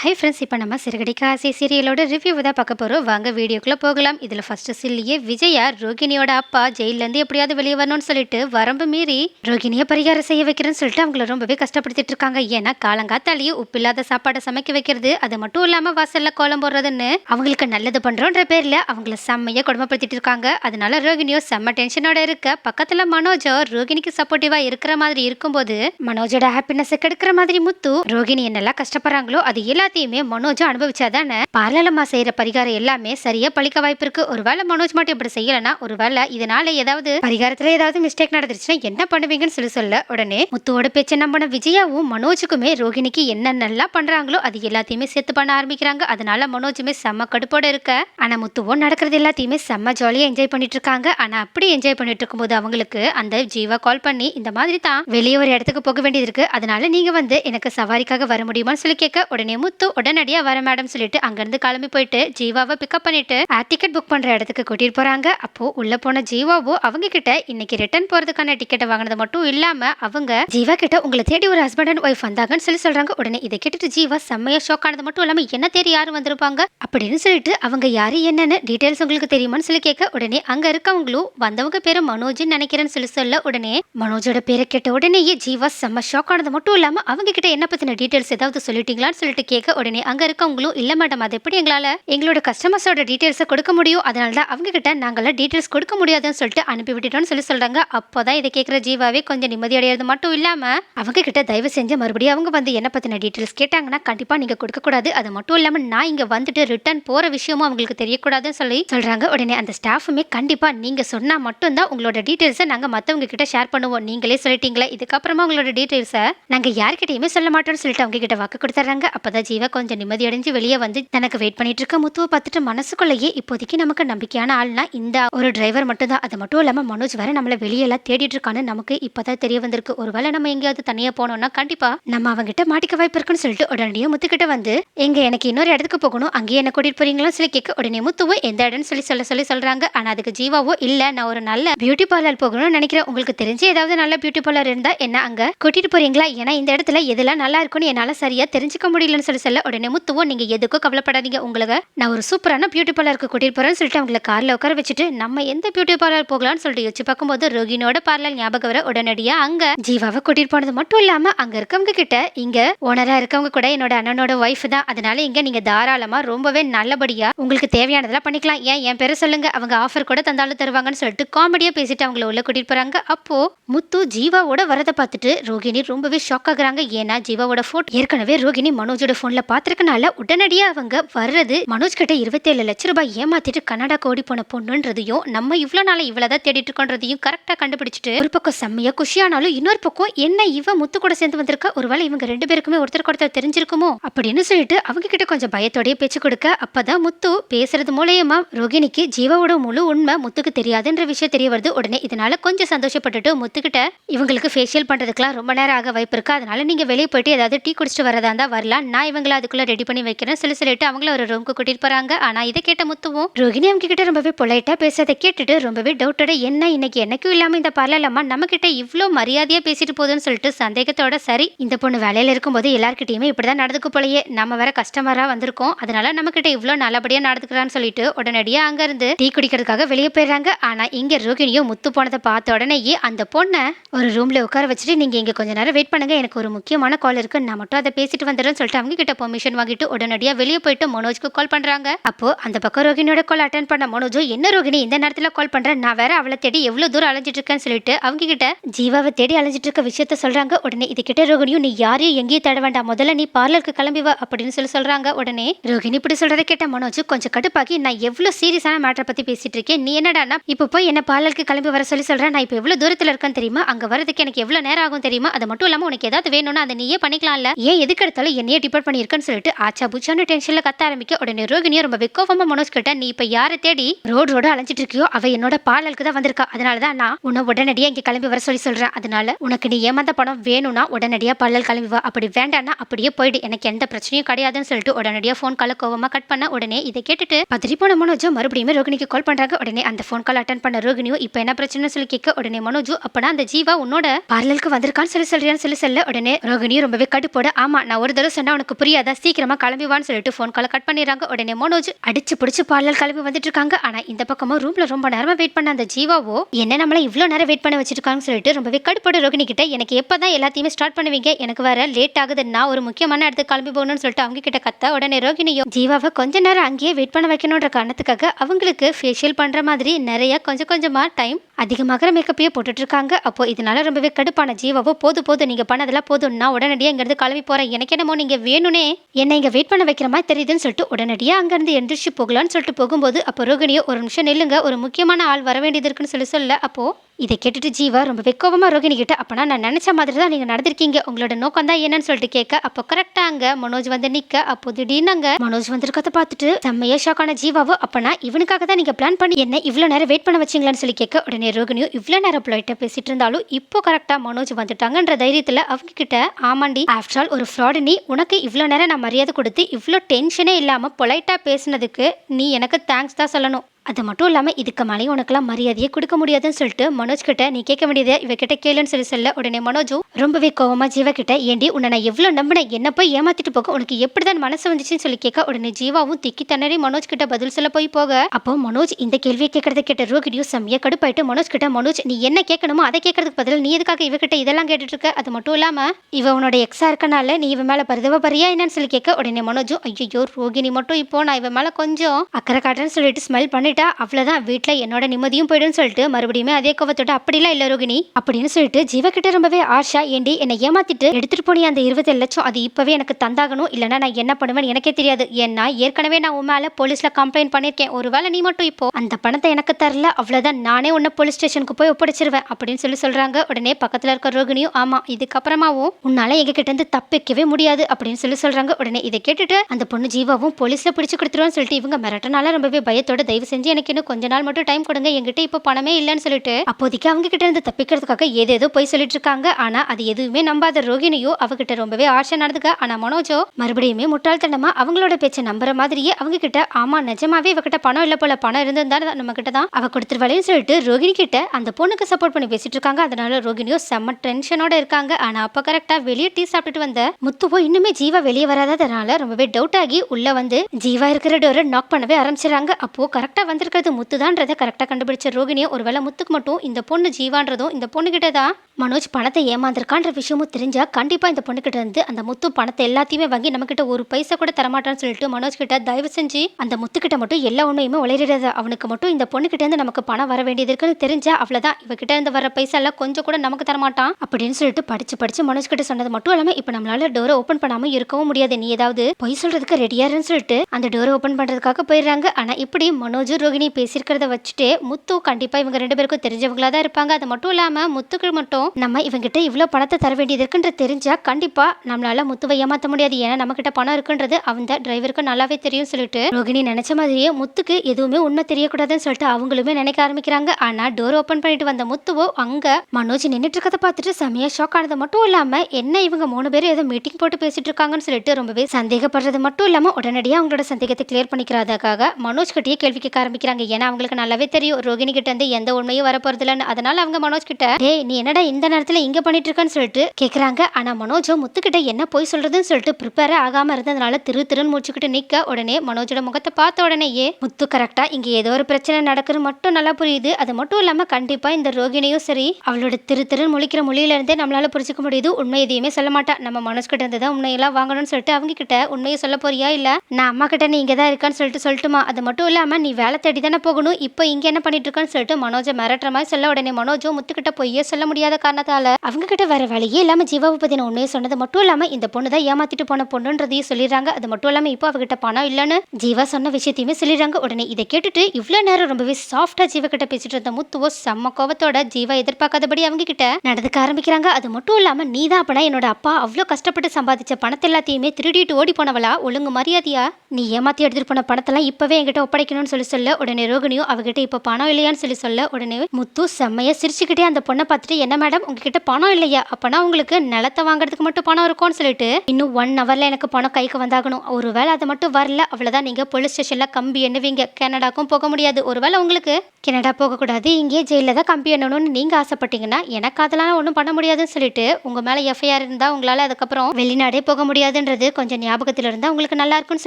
Hi friends இப்போ நம்ம சிறுகடிக்க ஆசை சீரியலோட ரிவ்யூ தான் பார்க்க போகிறோம் வாங்க வீடியோக்குள்ளே போகலாம். இதில் ஃபஸ்ட்டு சில்லியே விஜயா ரோகிணியோட அப்பா ஜெயிலேருந்து எப்படியாவது வெளியே வரணும்னு சொல்லிட்டு வரம்பு மீறி ரோகிணியை பரிகாரம் செய்ய வைக்கிறேன்னு சொல்லிட்டு அவங்கள ரொம்பவே கஷ்டப்படுத்திட்டு இருக்காங்க. ஏன்னா காலங்காத்தாலேயே உப்பில்லாத சாப்பாடை சமைக்க வைக்கிறது அது மட்டும் இல்லாமல் வாசலில் கோலம் போடுறதுன்னு அவங்களுக்கு நல்லது பண்ணுறோன்ற பேரில் அவங்கள செம்மையாக கொடுமைப்படுத்திட்டு இருக்காங்க. அதனால ரோகிணியோ செம்ம டென்ஷனோட இருக்க. பக்கத்தில் மனோஜோ ரோகிணிக்கு சப்போர்ட்டிவாக இருக்கிற மாதிரி இருக்கும்போது மனோஜோட ஹாப்பினஸ் கெடுக்கிற மாதிரி முத்து ரோகிணி என்னெல்லாம் கஷ்டப்படுறாங்களோ அது எல்லாத்தையுமே மனோஜும் அனுபவிச்சா தானே பாராளமா செய்யற பரிகாரம் எல்லாமே சரியா பழிக்க வாய்ப்பு இருக்கு ஒருவேளை மனோஜ் மட்டும் இப்படி செய்யலனா ஒருவேளை இதனால ஏதாவது பரிகாரத்துல ஏதாவது மிஸ்டேக் நடந்துருச்சுன்னா என்ன பண்ணுவீங்கன்னு சொல்லி சொல்ல. உடனே முத்துவோட பேச்சை நம்பின விஜயாவும் மனோஜுக்குமே ரோகிணிக்கு என்னென்னலாம் பண்றாங்களோ அது எல்லாத்தையுமே சேர்த்து பண்ண ஆரம்பிக்கிறாங்க. அதனால மனோஜுமே செம்ம கடுப்போட இருக்க. ஆனா முத்துவோ நடக்கிறது எல்லாத்தையுமே செம்ம ஜாலியா என்ஜாய் பண்ணிட்டு இருக்காங்க ஆனா அப்படி என்ஜாய் பண்ணிட்டு இருக்கும்போது அவங்களுக்கு அந்த ஜீவா கால் பண்ணி இந்த மாதிரி தான் வெளியே ஒரு இடத்துக்கு போக வேண்டியது இருக்கு. அதனால நீங்க வந்து எனக்கு சவாரிக்காக வர முடியுமான்னு சொல்லி கேட்க உடனே முத்து உடனடியாக வர மேடம் சொல்லிட்டு அங்கேருந்து கிளம்பி போயிட்டு ஜீவாவை பிக்கப் பண்ணிட்டு டிக்கெட் புக் பண்ணுற இடத்துக்கு கூட்டிட்டு போகிறாங்க அப்போது உள்ளே போன ஜீவாவோ அவங்க கிட்ட இன்னைக்கு ரிட்டர்ன் போகிறதுக்கான டிக்கெட்டை வாங்கினது மட்டும் இல்லாமல் அவங்க ஜீவா கிட்ட உங்களை தேடி ஒரு ஹஸ்பண்ட் அண்ட் ஒய்ஃப் வந்தாங்கன்னு சொல்லி சொல்கிறாங்க உடனே இதை கேட்டுட்டு ஜீவா செம்மையாக ஷாக் ஆனது மட்டும் இல்லாமல் என்ன தேடி யாரும் வந்திருப்பாங்க? அப்படின்னு சொல்லிட்டு அவங்க யார் என்னென்னு டீட்டெயில்ஸ் உங்களுக்கு தெரியுமான்னு சொல்லி கேட்க உடனே அங்கே இருக்கவங்களும் வந்தவங்க பேர் மனோஜ்னு நினைக்கிறேன்னு சொல்லி சொல்ல உடனே மனோஜோட பேரை கேட்ட உடனேயே ஜீவா செம்ம ஷாக் ஆனது மட்டும் இல்லாமல் அவங்க கிட்ட என்ன பற்றின டீட்டெயில்ஸ் ஏதாவது சொல்லிட்டீங்களான்னு சொல்லிட்டு கேட்க உடனே அங்க இருக்கவங்களும் இல்ல மேடம் அது எப்படி எங்களால எங்களோட கஸ்டமர்ஸோட டீடைல்ஸை கொடுக்க முடியும்? அதனால தான் அவங்க கிட்ட நாங்களாம் டீடைல்ஸ் கொடுக்க முடியாதுன்னு சொல்லிட்டு அனுப்பி விட்டுட்டோம்னு சொல்லி சொல்றாங்க. அப்போதான் இதை கேட்குற ஜீவாவே கொஞ்சம் நிம்மதி அடையிறது மட்டும் இல்லாம அவங்க கிட்ட தயவு செஞ்சு மறுபடியும் அவங்க வந்து என்ன பத்தின டீடைல்ஸ் கேட்டாங்கன்னா கண்டிப்பா நீங்க கொடுக்க கூடாது. அது மட்டும் இல்லாம நான் இங்க வந்துட்டு ரிட்டர்ன் போற விஷயமும் அவங்களுக்கு தெரியக்கூடாதுன்னு சொல்லி சொல்றாங்க. உடனே அந்த ஸ்டாஃபுமே கண்டிப்பா நீங்க சொன்னா மட்டும்தான் உங்களோட டீடைல்ஸை நாங்க மத்தவங்க கிட்ட ஷேர் பண்ணுவோம். நீங்களே சொல்லிட்டீங்களா இதுக்கப்புறமா உங்களோட டீடைல்ஸை நாங்க யார்கிட்டயுமே சொல்ல மாட்டோம்னு சொல்லிட்டு அவங்க கிட்ட வாக்கு கொடுத்துறாங்க. அப்பதான் ஜீவா கொஞ்சம் நிம்மதி அடைஞ்சு வெளியே வந்து தனக்கு வெயிட் பண்ணிட்டு இருக்க முத்துவை பார்த்துட்டு மனசுக்குள்ளேயே இப்போதைக்கு நமக்கு நம்பிக்கையான ஆள்னா இந்த ஒரு டிரைவர் மட்டும் தான் அது மட்டும் இல்லாம மனோஜ் வேற நம்மளை வெளியெல்லாம் தேடிட்டு இருக்கான்னு நமக்கு இப்பதான் தெரிய வந்திருக்கு. ஒருவேளை நம்ம எங்கேயாவது தனியா போனோம்னா கண்டிப்பா நம்ம அவங்ககிட்ட மாட்டிக்க வாய்ப்பு இருக்குன்னு சொல்லிட்டு உடனடியே முத்துக்கிட்ட வந்து எங்க எனக்கு இன்னொரு இடத்துக்கு போகணும். அங்கேயே என்ன கூட்டிட்டு போறீங்களா? சொல்லி கேட்க உடனே முத்துவோ எந்த இடம்னு சொல்லி சொல்ல சொல்லி சொல்றாங்க. ஆனா அதுக்கு ஜீவாவோ இல்ல. நான் ஒரு நல்ல பியூட்டி பார்லர் போகணும்னு நினைக்கிறேன். உங்களுக்கு தெரிஞ்சு ஏதாவது நல்ல பியூட்டி பார்லர் இருந்தா என்ன அங்க கூட்டிட்டு போறீங்களா? ஏன்னா இந்த இடத்துல எதெல்லாம் நல்லா இருக்கும்னு என்னால சரியா தெரிஞ்சுக்க முடியலன்னு சொல்லி சொல்ல உடனே முத்துவோம் நீங்க எதுக்கும் கவலைப்படாதீங்க. உங்களுக்கு நான் ஒரு சூப்பரான பியூட்டி பார்லருக்கு கூட்டிட்டு போறேன்னு சொல்லிட்டு அவங்களை கார்ல உட்கார வச்சுட்டு நம்ம எந்த பியூட்டி பார்லர் போகலாம்னு சொல்லிட்டு யோசிச்சு பார்க்கும்போது ரோகினோட பார்லர் ஞாபகம் வர உடனடியா அங்க ஜீவாவை கூட்டிட்டு போனது மட்டும் இல்லாம அங்க இருக்கவங்க கிட்ட இங்க ஓனரா இருக்கவங்க கூட என்னோட அண்ணனோட ஒய்ஃப் தான். அதனால இங்க நீங்க தாராளமா ரொம்பவே நல்லபடியா உங்களுக்கு தேவையானதெல்லாம் பண்ணிக்கலாம். ஏன்? என் பேரை சொல்லுங்க. அவங்க ஆஃபர் கூட தந்தாலும் தருவாங்கன்னு சொல்லிட்டு காமெடியா பேசிட்டு அவங்கள உள்ள கூட்டிட்டு போறாங்க. அப்போ முத்து ஜீவாவோட வரதை பார்த்துட்டு ரோகிணி ரொம்பவே ஷாக் ஆகுறாங்க. ஏன்னா ஜீவாவோட போட்டோ ஏற்கனவே ரோகிணி மனோஜோட போன்ல பாத்திருக்கனால உடனடியா அவங்க வர்றது மனோஜ் கிட்ட இருபத்தேழு லட்ச ரூபாய் ஏமாத்திட்டு கனடா கோடி போன பொண்ணுன்றதையும் நம்ம இவ்வளோ நாளா இவ்வளோதான் தேடிட்டு இருக்கோன்றதையும் கரெக்டா கண்டுபிடிச்சிட்டு ஒரு பக்கம் செம்மையா குஷியானாலும் இன்னொரு பக்கம் என்ன இவ முத்து கூட சேர்ந்து வந்திருக்கா? ஒருவேளை இவங்க ரெண்டு பேருக்குமே ஒருத்தருக்கு ஒருத்தர் தெரிஞ்சிருக்குமோ? அப்படின்னு சொல்லிட்டு அவங்க கிட்ட கொஞ்சம் பயத்தோடய பேச்சு கொடுக்க அப்பதான் முத்து பேசுறது மூலயமா ரோகிணிக்கு ஜீவாவோட முழு உண்மை முத்துக்கு தெரியாதுன்ற விஷயம் தெரிய வருது. உடனே இதனால கொஞ்சம் சந்தோஷப்பட்டுட்டு முத்துக்கிட்ட இவங்களுக்கு ஃபேஷியல் பண்றதுக்குலாம் ரொம்ப நேரம் ஆக வாய்ப்பு இருக்கு. அதனால நீங்க வெளியே போயிட்டு ஏதாவது டீ குடிச்சிட்டு வரதா இருந்தா வரலாம். நான் இவங்க இவங்கள அதுக்குள்ள ரெடி பண்ணி வைக்கிறேன் சொல்லி சொல்லிட்டு அவங்கள ஒரு ரூமுக்கு கூட்டிட்டு போறாங்க. ஆனா இதை கேட்ட முத்துவும் ரோகிணி அவங்க கிட்ட ரொம்பவே பொலைட்டா பேசுறதை கேட்டுட்டு ரொம்பவே டவுட்டோட என்ன இன்னைக்கு எனக்கும் இல்லாம இந்த பார்லர்லம்மா நம்ம கிட்ட இவ்வளோ மரியாதையா பேசிட்டு போகுதுன்னு சொல்லிட்டு சந்தேகத்தோட சரி இந்த பொண்ணு வேலையில இருக்கும்போது எல்லார்கிட்டயுமே இப்படிதான் நடந்துக்க போலயே. நம்ம வேற கஸ்டமரா வந்திருக்கோம். அதனால நம்ம கிட்ட இவ்வளோ நல்லபடியா நடந்துக்கிறான்னு சொல்லிட்டு உடனடியா அங்க இருந்து டீ குடிக்கிறதுக்காக வெளியே போயிடுறாங்க. ஆனா இங்க ரோகிணியும் முத்து போனதை பார்த்த உடனேயே அந்த பொண்ணை ஒரு ரூம்ல உட்கார வச்சுட்டு நீங்க இங்க கொஞ்ச நேரம் வெயிட் பண்ணுங்க. எனக்கு ஒரு முக்கியமான கால் இருக்கு. நான் மட்டும் அதை பேசிட்டு வந்துடுறேன்னு சொல்லிட்டு அவங்க கிட்ட பெர்மிஷன் வாங்கிட்டு உடனடியா வெளியே போயிட்டு மனோஜ்க்கு கால் பண்றாங்க. அப்போ அந்த பக்கம் ரோகிணியோட கால் அட்டன் பண்ண மனோஜோ என்ன ரோகிணி இந்த நேரத்துல கால் பண்றேன் நான் வேற அவளை தேடி எவ்வளவு தூரம் அலைஞ்சிட்டு இருக்கேன்னு சொல்லிட்டு அவங்க கிட்ட ஜீவாவை தேடி அலைஞ்சிட்டு இருக்க விஷயத்த சொல்றாங்க. உடனே இது கிட்ட ரோகிணியும் நீ யாரையும் எங்கேயும் தேட வேண்டாம். முதல்ல நீ பார்லருக்கு கிளம்பி வா அப்படின்னு சொல்லி சொல்றாங்க. உடனே ரோகிணி இப்படி சொல்றதை கேட்ட மனோஜ் கொஞ்சம் கடுப்பாக்கி நான் எவ்வளவு சீரியஸான மேட்டரை பத்தி பேசிட்டு இருக்கேன். நீ என்னடானா இப்போ போய் என்ன பார்லருக்கு கிளம்பி வர சொல்லி சொல்றேன் நான் இப்போ எவ்வளவு தூரத்துல இருக்கேன்னு தெரியுமா? அங்க வரதுக்கு எனக்கு எவ்வளவு நேரம் ஆகும் தெரியுமா? அது மட்டும் இல்லாம உனக்கு ஏதாவது வேணும்னா அதை நீயே பண்ணிக்கலாம்ல. ஏன் எதுக்கு எடுத்தாலும் என்னையே டிபெண்ட் பண்ணியிருக்கேன்னு சொல்லிட்டு ஆச்சா புச்சான டென்ஷனில் கத்த ஆரம்பிக்க உடனே ரோகிணியும் ரொம்ப வெக்கோவமா மனோஜ் கிட்ட நீ இப்போ யாரை தேடி ரோடு ரோடு அலைஞ்சிட்டு இருக்கியோ? அவ என்னோட பாலலுக்கு தான் வந்திருக்கா. அதனால தான் நான் உன்னை உடனடியாக இங்கே கிளம்பி வர சொல்லி சொல்கிறேன் அதனால உனக்கு நீ ஏமாந்த பணம் வேணும்னா உடனடியாக பாலல் கிளம்பி வா. அப்படி வேண்டாம்னா அப்படியே போயிடு. எனக்கு எந்த பிரச்சனையும் கிடையாதுன்னு சொல்லிட்டு உடனடியாக ஃபோன் கால கோவமாக கட் பண்ண உடனே இதை கேட்டுட்டு பத்திரி போன மனோஜ் மறுபடியும் ரோகிணிக்கு கால் பண்ணுறாங்க உடனே அந்த ஃபோன் கால் அட்டன் பண்ண ரோகிணியும் இப்போ என்ன பிரச்சனை சொல்லி கேட்க. உடனே மனோஜு அப்பனா அந்த ஜீவா உன்னோட பார்லலுக்கு வந்திருக்கான்னு சொல்லி சொல்றியான்னு சொல்லி சொல்ல. உடனே ரோகிணியும் ரொம்பவே கடுப்போட ஆமா நான் ஒரு தடவை சொன்னா உனக்கு புரிய புரியாதா சீக்கிரமா கிளம்பி வான்னு சொல்லிட்டு ஃபோன் காலை கட் பண்ணிடுறாங்க. உடனே மனோஜ் அடிச்சு பிடிச்சி பார்லர் கிளம்பி வந்துட்டு இருக்காங்க ஆனா இந்த பக்கமா ரூம்ல ரொம்ப நேரமா வெயிட் பண்ண அந்த ஜீவாவோ என்ன நம்மள இவ்வளோ நேரம் வெயிட் பண்ண வச்சிருக்காங்கன்னு சொல்லிட்டு ரொம்பவே கடுப்போட ரோகிணி கிட்ட எனக்கு எப்பதான் எல்லாத்தையுமே ஸ்டார்ட் பண்ணுவீங்க? எனக்கு வேற லேட் ஆகுது. நான் ஒரு முக்கியமான இடத்துக்கு கிளம்பி போகணும்னு சொல்லிட்டு அவங்க கிட்ட கத்த உடனே ரோகிணியோ ஜீவாவை கொஞ்ச நேரம் அங்கேயே வெயிட் பண்ண வைக்கணுன்ற காரணத்துக்காக அவங்களுக்கு ஃபேஷியல் பண்ற மாதிரி நிறைய கொஞ்சம் கொஞ்சமா டைம் அதிகமாகிற மேக்கப்பையே போட்டுட்டு இருக்காங்க அப்போ இதனால ரொம்பவே கடுப்பான ஜீவாவோ போது போதும் நீங்க பண்ணதெல்லாம் போதும். நான் உடனடியாக இங்கிருந்து கிளம்பி போறேன். எனக்கு என்னமோ நீங்க வேணும்னு என்ன இங்கே வெயிட் பண்ண வைக்கிற மாதிரி தெரியுதுன்னு சொல்லிட்டு உடனடியாக அங்கிருந்து எந்திரிச்சு போகலான்னு சொல்லிட்டு போகும்போது அப்போ ரோகிணியோ ஒரு நிமிஷம் நில்லுங்க ஒரு முக்கியமான ஆள் வர வேண்டியது இருக்குன்னு சொல்லி சொல்ல அப்போ இதை கேட்டுட்டு ஜீவா ரொம்ப வெக்கோபமாக ரோகிணி கிட்ட அப்போனா நான் நினச்ச மாதிரி தான் நீங்கள் நடந்திருக்கீங்க. உங்களோட நோக்கம் தான் என்னன்னு சொல்லிட்டு கேட்க அப்போ கரெக்டாக அங்கே மனோஜ் வந்து நிற்க அப்போ திடீர்னு அங்கே மனோஜ் வந்திருக்கத பார்த்துட்டு செம்மையே ஷாக்கான ஜீவாவோ அப்போனா இவனுக்காக தான் நீங்கள் பிளான் பண்ணி என்ன இவ்வளோ நேரம் வெயிட் பண்ண வச்சீங்களான்னு சொல்லி கேட்க உடனே ரோகிணியும் இவ்வளோ நேரம் பொலைட்டா பேசிட்டு இருந்தாலும் இப்போ கரெக்டாக மனோஜ் வந்துட்டாங்கன்ற தைரியத்தில் அவங்க கிட்ட ஆமாண்டி ஆஃப்டர் ஆல் ஒரு ஃப்ராடு நீ உனக்கு இவ்வளோ நேரம் நான் மரியாதை கொடுத்து இவ்வளோ டென்ஷனே இல்லாமல் பொலைட்டாக பேசுனதுக்கு நீ எனக்கு தேங்க்ஸ் தான் சொல்லணும். அது மட்டும் இல்லாமல் இதுக்கு மேலேயும் உனக்கெல்லாம் மரியாதையே கொடுக்க முடியாதுன்னு சொல்லிட்டு மனோஜ் கிட்ட நீ கேட்க வேண்டியதை இவகிட்ட கேளுன்னு சொல்லி சொல்ல உடனே மனோஜும் ரொம்பவே கோவமாக ஜீவா கிட்ட ஏண்டி உன்னை நான் எவ்வளோ நம்பினேன்? என்ன போய் ஏமாத்திட்டு போக? உனக்கு எப்படிதான் மனசு வந்துச்சுன்னு சொல்லி கேட்க உடனே ஜீவாவும் திக்கி தன்னறி மனோஜ் கிட்ட பதில் சொல்ல போய் போக. அப்போ மனோஜ் இந்த கேள்வியை கேட்கறத கேட்ட ரோகிடியும் செம்மையாக கடுப்பாயிட்டு மனோஜ் கிட்ட மனோஜ் நீ என்ன கேட்கணுமோ அதை கேட்கறதுக்கு பதில் நீ எதுக்காக இவகிட்ட இதெல்லாம் கேட்டுட்டு இருக்க? அது மட்டும் இல்லாமல் இவ உன்னோட எக்ஸா இருக்கனால நீ இவன் மேலே பரிதவ பரியா என்னன்னு சொல்லி கேட்க உடனே மனோஜும் ஐயோ ரோகிணி மட்டும் இப்போ நான் இவன் மேலே கொஞ்சம் அக்கறை காட்டுறேன்னு சொல்லிட்டு ஸ்மெல் பண்ணிட்டு அவ்வளோதான் வீட்டில் என்னோட நிம்மதியும் போயிடும்னு சொல்லிட்டு மறுபடியும் அதே கோவத்தோட அப்படிலாம் இல்லை ரோகிணி அப்படின்னு சொல்லிட்டு ஜீவகிட்ட ரொம்பவே ஆஷா ஏண்டி என்னை ஏமாத்திட்டு எடுத்துட்டு போனிய அந்த இருபத்தேழு லட்சம் அது இப்போவே எனக்கு தந்தாகணும். இல்லைன்னா நான் என்ன பண்ணுவேன்னு எனக்கே தெரியாது. ஏன்னா ஏற்கனவே நான் உன் மேலே போலீஸில் கம்ப்ளைண்ட் பண்ணியிருக்கேன். ஒருவேளை நீ மட்டும் இப்போ அந்த பணத்தை எனக்கு தரல அவ்வளோதான் நானே உன்னை போலீஸ் ஸ்டேஷனுக்கு போய் ஒப்படைச்சிருவேன் அப்படின்னு சொல்லி சொல்கிறாங்க உடனே பக்கத்தில் இருக்க ரோகிணியும் ஆமாம் இதுக்கப்புறமாவும் உன்னால் எங்ககிட்ட இருந்து தப்பிக்கவே முடியாது அப்படின்னு சொல்லி சொல்கிறாங்க உடனே இதை கேட்டுட்டு அந்த பொண்ணு ஜீவாவும் போலீஸில் பிடிச்சி கொடுத்துருவான்னு சொல்லிட்டு இவங்க மிரட்டனால ரொம்பவே பயத்தோட தயவு செஞ்சு எனக்கு இன்னும் கொஞ்ச நாள் மட்டும் டைம் கொடுங்க. என்கிட்ட இப்போ பணமே இல்லைன்னு சொல்லிட்டு அப்போதைக்கு அவங்க கிட்ட இருந்து தப்பிக்கிறதுக்காக ஏதேதோ போய் சொல்லிட்டு இருக்காங்க. ஆனா அது எதுவுமே நம்பாத ரோகிணியோ அவகிட்ட ரொம்பவே ஆசை நடந்துக்க. ஆனா மனோஜோ மறுபடியுமே முட்டாள்தனமா அவங்களோட பேச்சை நம்புற மாதிரியே அவங்க கிட்ட ஆமா நிஜமாவே இவகிட்ட பணம் இல்ல போல. பணம் இருந்திருந்தா நம்ம கிட்ட தான். அவ கொடுத்துருவாளேன்னு சொல்லிட்டு ரோகிணி கிட்ட அந்த பொண்ணுக்கு சப்போர்ட் பண்ணி பேசிட்டு இருக்காங்க. அதனால ரோகிணியோ செம்ம டென்ஷனோட இருக்காங்க. ஆனா அப்ப கரெக்டா வெளியே டீ சாப்பிட்டுட்டு வந்த முத்துவோ இன்னுமே ஜீவா வெளியே வராததுனால ரொம்பவே டவுட் ஆகி உள்ள வந்து ஜீவா இருக்கிற டோரை நாக் பண்ணவே ஆரம்பிச்சிடறாங்க. அப்போ கரெக்டா வந்திருக்கிறது முத்து தான்றதை கரெக்டாக கண்டுபிடிச்ச ரோகிணியை ஒருவேளை முத்துக்கு மட்டும் இந்த பொண்ணு ஜீவான்றதும் இந்த பொண்ணுக்கிட்ட தான் மனோஜ் பணத்தை ஏமாந்திருக்கான்ற விஷயமும் தெரிஞ்சா கண்டிப்பாக இந்த பொண்ணுக்கிட்ட இருந்து அந்த முத்து பணத்தை எல்லாத்தையுமே வாங்கி நம்மக்கிட்ட ஒரு பைசா கூட தரமாட்டான்னு சொல்லிட்டு மனோஜ் கிட்ட தயவு செஞ்சு அந்த முத்துக்கிட்ட மட்டும் எல்லா உண்மையுமே உளறிடாத அவனுக்கு மட்டும் இந்த பொண்ணுக்கிட்ட இருந்து நமக்கு பணம் வர வேண்டியது இருக்குன்னு தெரிஞ்சா அவ்வளோதான் இவகிட்ட இருந்து வர பைசா எல்லாம் கொஞ்சம் கூட நமக்கு தரமாட்டான் அப்படின்னு சொல்லிட்டு படிச்சு படிச்சு மனோஜ் கிட்ட சொன்னது மட்டும் இல்லாமல் இப்போ நம்மளால டோரை ஓப்பன் பண்ணாம இருக்கவும் முடியாது. நீ ஏதாவது பொய் சொல்றதுக்கு ரெடியாருன்னு சொல்லிட்டு அந்த டோரை ஓப்பன் பண்றதுக்காக போயிடுறாங்க. ஆனா இப்படி மனோஜ் ரோகிணி பேசியிருக்கிறத வச்சுட்டு முத்து கண்டிப்பா இவங்க ரெண்டு பேருக்கும் தெரிஞ்சவங்களா தான் இருப்பாங்க. அது மட்டும் இல்லாம முத்துக்கு மட்டும் நம்ம இவங்கிட்ட இவ்வளோ பணத்தை தர வேண்டியது இருக்குன்ற தெரிஞ்சா கண்டிப்பா நம்மளால முத்துவை ஏமாற்ற முடியாது. ஏன்னா நம்ம கிட்ட பணம் இருக்குன்றது அந்த டிரைவருக்கு நல்லாவே தெரியும் சொல்லிட்டு ரோகிணி நினைச்ச மாதிரியே முத்துக்கு எதுவுமே உண்மை தெரியக்கூடாதுன்னு சொல்லிட்டு அவங்களுமே நினைக்க ஆரம்பிக்கிறாங்க. ஆனா டோர் ஓபன் பண்ணிட்டு வந்த முத்துவோ அங்க மனோஜ் நின்றுட்டு இருக்கதை பார்த்துட்டு செமையா ஷாக் ஆனது மட்டும் இல்லாம என்ன இவங்க மூணு பேரும் ஏதோ மீட்டிங் போட்டு பேசிட்டு இருக்காங்கன்னு சொல்லிட்டு ரொம்பவே சந்தேகப்படுறது மட்டும் இல்லாம உடனடியாக அவங்களோட சந்தேகத்தை கிளியர் பண்ணிக்கிறதுக்காக மனோஜ் கிட்டயே கேள்வி கேட்க ஆரம்பிக்கிறாங்க. ஏன்னா அவங்களுக்கு நல்லாவே தெரியும். ரோகிணி கிட்ட இருந்து எந்த உண்மையும் வரப்போறது இல்லைன்னு அதனால அவங்க மனோஜ் கிட்ட டேய் நீ என்னடா இந்த நேரத்தில் இங்கே பண்ணிட்டு இருக்கான்னு சொல்லிட்டு கேட்குறாங்க ஆனால் மனோஜோ முத்துக்கிட்ட என்ன போய் சொல்றதுன்னு சொல்லிட்டு ப்ரிப்பேர் ஆகாமல் இருந்ததுனால திரு திருன்னு முடிச்சுக்கிட்டு நிற்க உடனே மனோஜோட முகத்தை பார்த்த உடனேயே முத்து கரெக்டாக இங்கே ஏதோ ஒரு பிரச்சனை நடக்குது மட்டும் நல்லா புரியுது. அது மட்டும் இல்லாமல் கண்டிப்பாக இந்த ரோகிணியும் சரி அவளோட திரு திருன்னு முழிக்கிற மொழியிலேருந்தே நம்மளால் புரிஞ்சுக்க முடியுது. உண்மை எதையுமே சொல்ல மாட்டா. நம்ம மனோஜ்கிட்ட இருந்து தான் உண்மையெல்லாம் வாங்கணும்னு சொல்லிட்டு அவங்க கிட்ட உண்மையை சொல்ல போறியா இல்லை? நான் அம்மா கிட்ட நீ இங்கே தான் இருக்கான்னு சொல்லிட்டு சொல்லட்டுமா? அது மட்டும் இல்லாமல் நீ வேலை தேடி தானே போகணும். இப்போ இங்கே என்ன பண்ணிட்டு இருக்கான்னு சொல்லிட்டு மனோஜை மிரட்டுற மாதிரி சொல்ல உடனே மனோஜும் முத்துக்கிட்ட பொய்யே சொல்ல முடியாத காரணத்தால அவங்க கிட்ட வேற இல்லாமல் இல்லாம ஜீவாவை பத்தின உண்மையை சொன்னது மட்டும் இல்லாம இந்த பொண்ணு தான் ஏமாத்திட்டு போன பொண்ணுன்றதையும் சொல்லிடுறாங்க. அது மட்டும் இல்லாம இப்போ அவகிட்ட பணம் இல்லைன்னு ஜீவா சொன்ன விஷயத்தையுமே சொல்லிடுறாங்க. உடனே இதை கேட்டுட்டு இவ்வளவு நேரம் ரொம்பவே சாஃப்டா ஜீவா கிட்ட பேசிட்டு இருந்த முத்துவோ செம்ம கோவத்தோட ஜீவா எதிர்பார்க்காதபடி அவங்க கிட்ட நடந்துக்க ஆரம்பிக்கிறாங்க. அது மட்டும் இல்லாம நீ தான் அப்பனா என்னோட அப்பா அவ்வளோ கஷ்டப்பட்டு சம்பாதிச்ச பணத்தை எல்லாத்தையுமே திருடிட்டு ஓடி போனவளா? ஒழுங்கு மரியாதையா? நீ ஏமாத்தி எடுத்துட்டு போன பணத்தெல்லாம் இப்பவே என்கிட்ட ஒப்படைக்கணும்னு சொல்லி சொல்ல உடனே ரோகிணியும் அவகிட்ட இப்போ பணம் இல்லையான்னு சொல்லி சொல்ல உடனே முத்து செம்மையா சிரிச்சுக்கிட்டே அந்த பொண்ணை பார்த்துட்டு என்ன மேடம்? மேடம் உங்ககிட்ட பணம் இல்லையா? அப்பனா உங்களுக்கு நிலத்தை வாங்குறதுக்கு மட்டும் பணம் இருக்கும்னு சொல்லிட்டு இன்னும் ஒன் ஹவர்ல எனக்கு பணம் கைக்கு வந்தாகணும். ஒருவேளை அது மட்டும் வரல அவ்வளவுதான். நீங்க போலீஸ் ஸ்டேஷன்ல கம்பி எண்ணுவீங்க. கனடாக்கும் போக முடியாது. ஒருவேளை உங்களுக்கு கனடா போகக்கூடாது. இங்கே ஜெயிலில் தான் கம்பி எண்ணணும்னு நீங்க ஆசைப்பட்டீங்கன்னா எனக்கு அதெல்லாம் ஒன்றும் பண்ண முடியாதுன்னு சொல்லிட்டு உங்க மேல எஃப்ஐஆர் இருந்தா உங்களால அதுக்கப்புறம் வெளிநாடே போக முடியாதுன்றது கொஞ்சம் ஞாபகத்தில் இருந்தா உங்களுக்கு நல்லா இருக்கும்னு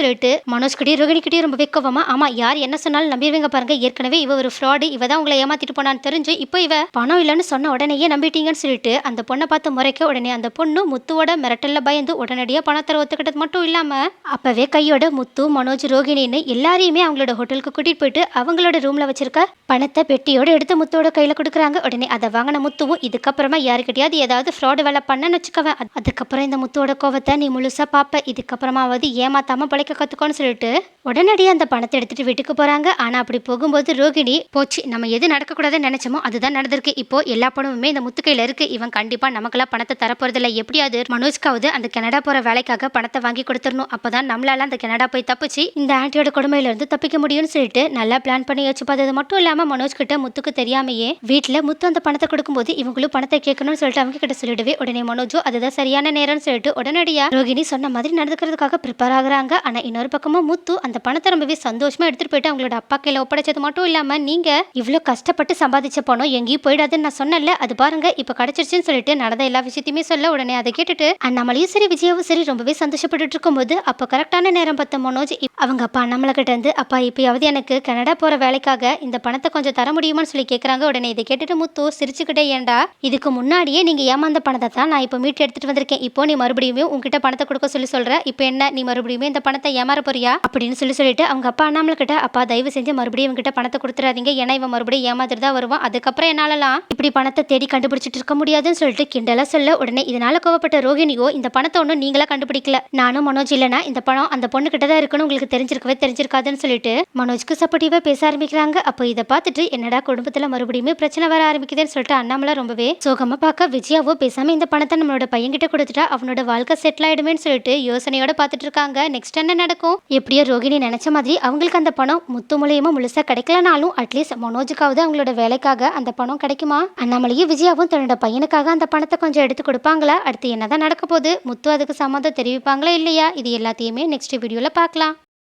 சொல்லிட்டு மனோஜ் கிட்டே கிட்டே ரொம்ப வெக்கவமா ஆமா யார் என்ன சொன்னாலும் நம்பிடுவீங்க பாருங்க. ஏற்கனவே இவ ஒரு ஃப்ராடு இவ தான் உங்களை ஏமாத்திட்டு போனான்னு தெரிஞ்சு இப்போ இவ பணம் இல்லைன்னு சொன்ன உடனேயே நம்பிட்டீங்கன்னு சொல்லிட்டு அந்த பொண்ணை பார்த்து முறைக்க உடனே அந்த பொண்ணு முத்துவோட மிரட்டல்ல பயந்து உடனடியாக பணத்தை ஒத்துக்கிட்டது மட்டும் இல்லாம அப்பவே கையோட முத்து மனோஜ் ரோகிணின்னு எல்லாரையுமே அவங்களோட ஹோட்டலுக்கு கூட்டிட்டு போயிட்டு அவங்களோட ரூமில் வச்சிருக்க பணத்தை பெட்டியோட எடுத்து முத்துவோட கையில கொடுக்குறாங்க. உடனே அதை வாங்கின முத்துவும் இதுக்கப்புறமா யாருக்கிட்டையாவது ஏதாவது ஃப்ராடு வேலை பண்ணன்னு வச்சுக்கவேன். அதுக்கப்புறம் இந்த முத்துவோட கோவத்தை நீ முழுசா பாப்ப. இதுக்கப்புறமாவது ஏமாத்தாம பழைக்க கத்துக்கோன்னு சொல்லிட்டு உடனடியாக அந்த பணத்தை எடுத்துட்டு வீட்டுக்கு போறாங்க. ஆனா அப்படி போகும்போது ரோகிணி போச்சு நம்ம எது நடக்கக்கூடாதுன்னு நினச்சோமோ அதுதான் நடந்திருக்கு. இப்போ எல்லா பணமுமே இந்த முத்து கையில் இருக்கு. இவன் கண்டிப்பா நமக்கெல்லாம் பணத்தை தரப்போறதில்ல. எப்படியாவது மனோஜ்காவது அந்த கனடா போற வேலைக்காக பணத்தை வாங்கி கொடுத்துடணும். அப்பதான் நம்மளால அந்த கனடா போய் தப்பிச்சு இந்த ஆண்டியோட கொடுமையில இருந்து தப்பிக்க முடியும்னு சொல்லிட்டு நல்லா பிளான் பண்ணி வச்சு பார்த்தது மட்டும் இல்லாம மனோஜ் கிட்ட முத்துக்கு தெரியாமையே வீட்டுல முத்து அந்த பணத்தை கொடுக்கும்போது இவங்களும் பணத்தை கேட்கணும்னு சொல்லிட்டு அவங்க கிட்ட சொல்லிடுவே. உடனே மனோஜோ அதுதான் சரியான நேரம்னு சொல்லிட்டு உடனடியா ரோகிணி சொன்ன மாதிரி நடந்துக்கிறதுக்காக ப்ரிப்பேர் ஆகுறாங்க. ஆனா இன்னொரு பக்கமும் முத்து அந்த பணத்தை ரொம்பவே சந்தோஷமா எடுத்துட்டு போயிட்டு அவங்களோட அப்பா கையில ஒப்படைச்சது மட்டும் இல்லாம நீங்க இவ்வளவு கஷ்டப்பட்டு சம்பாதிச்ச பணம் எங்கேயும் போயிடாதுன்னு நான் சொன்னேன்ல. அது பாருங்க இப்போ கிடைச்சிருச்சுன்னு சொல்லிட்டு நடந்த எல்லா விஷயத்தையுமே சொல்ல உடனே அதை கேட்டுட்டு அண்ணாமலையும் சரி விஜயாவும் சரி ரொம்பவே சந்தோஷப்பட்டுட்டு இருக்கும்போது அப்போ கரெக்டான நேரம் பார்த்த மனோஜ் அவங்க அப்பா அண்ணாமலை கிட்ட இருந்து அப்பா இப்பயாவது எனக்கு கனடா போற வேலைக்காக இந்த பணத்தை கொஞ்சம் தர முடியுமான்னு சொல்லி கேட்குறாங்க உடனே இதை கேட்டுட்டு முத்து சிரிச்சுக்கிட்டே ஏன்டா இதுக்கு முன்னாடியே நீங்க ஏமாந்த பணத்தை தான் நான் இப்போ மீட்டு எடுத்துட்டு வந்திருக்கேன். இப்போ நீ மறுபடியும் உங்ககிட்ட பணத்தை கொடுக்க சொல்லி சொல்ற. இப்போ என்ன நீ மறுபடியும் இந்த பணத்தை ஏமாற போறியா? அப்படின்னு சொல்லி சொல்லிட்டு அவங்க அப்பா அண்ணாமலை கிட்ட அப்பா தயவு செஞ்சு மறுபடியும் இவங்கிட்ட பணத்தை கொடுத்துறாதீங்க ஏன்னா இவன் மறுபடியும் ஏமாத்திட்டு தான் வருவான். அதுக்கப்புறம் என்னாலலாம் இப்படி பணத்தை தேடி கண்டுபிடிச்சிட்டு இருக்க முடியாதுன்னு சொல்லிட்டு கிண்டலா சொல்ல உடனே இதனால கோவப்பட்ட ரோகிணியோ இந்த பணத்தை ஒன்றும் நீங்களா கண்டுபிடிக்கல. நானும் மனோஜ் இல்லைனா இந்த பணம் அந்த பொண்ணு கிட்ட தான் இருக்குன்னு உங்களுக்கு தெரிஞ்சிருக்கவே தெரிஞ்சிருக்காதுன்னு சொல்லிட்டு மனோஜ்க்கு சப்போர்ட்டிவா பேச ஆரம்பிக்கிறாங்க. அப்போ இதை பார்த்துட்டு என்னடா குடும்பத்துல மறுபடியுமே பிரச்சனை வர ஆரம்பிக்குதுன்னு சொல்லிட்டு அண்ணாமலை ரொம்பவே சோகமா பார்க்க விஜயாவோ பேசாம இந்த பணத்தை நம்மளோட பையன்கிட்ட கொடுத்துட்டா அவனோட வாழ்க்கை செட்டில் ஆயிடுமேனு சொல்லிட்டு யோசனையோட பார்த்துட்டு இருக்காங்க நெக்ஸ்ட் என்ன நடக்கும்? எப்படியோ ரோகிணி நினைச்ச மாதிரி அவங்களுக்கு அந்த பணம் முத்து மூலியமா முழுசா கிடைக்கலனாலும் அட்லீஸ்ட் மனோஜுக்காவது அவங்களோட வேலைக்காக அந்த பணம் கிடைக்குமா? அண்ணாமலையும் விஜயாவும் தன்னோட பையனுக்காக அந்த பணத்தை கொஞ்சம் எடுத்து கொடுப்பாங்களா? அடுத்து என்னதான் நடக்க போகுது? முத்து அதுக்கு சம்மதம் தெரிவிப்பாங்களா இல்லையா? இது எல்லாத்தையுமே நெக்ஸ்ட் வீடியோவில் பார்க்கலாம்.